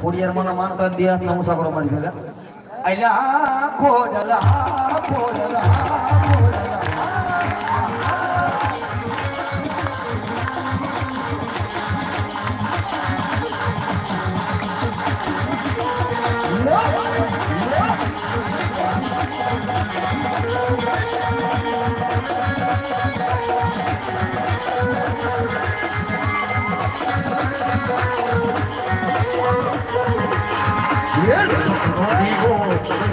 ખોડિયારમાં માનતા બે હાથના મુસાફરો મારી ભેગા. અલ્યા ખોડલા.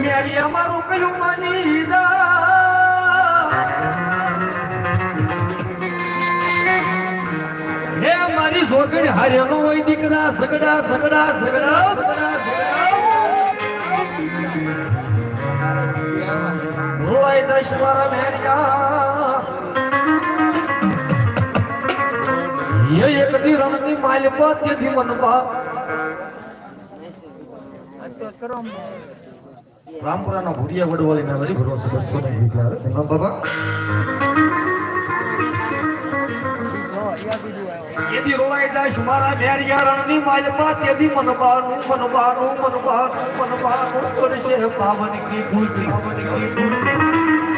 મેરી અમારું કયું માની હે મારી સોગડ હારેલો હોય દીકરા સગડા સગડા સગડા. ભુવૈતેશ્વર મેરિયા એક દી રમની માલ પત્ય દી મનવા રામપુરા નો ભૂરિયા વડવાળી ના ભરોસો બસો ને બાબા. યદી રોલાઈ જાય મારા મેરિયા રણની માલપા તેદી મનબાનું મનબાનું મનબાનું મનબાનું સોરશે પાવન કી ભૂલ પાવન કી ભૂતિ